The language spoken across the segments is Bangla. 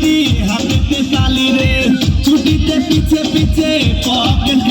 की इतने साली रे। छुट्टी के पीछे पीछे पॉकेट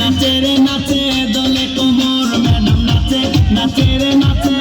নাচে রে নাচে দলে কোমর ম্যাডাম নাচে নাচে রে নাচে।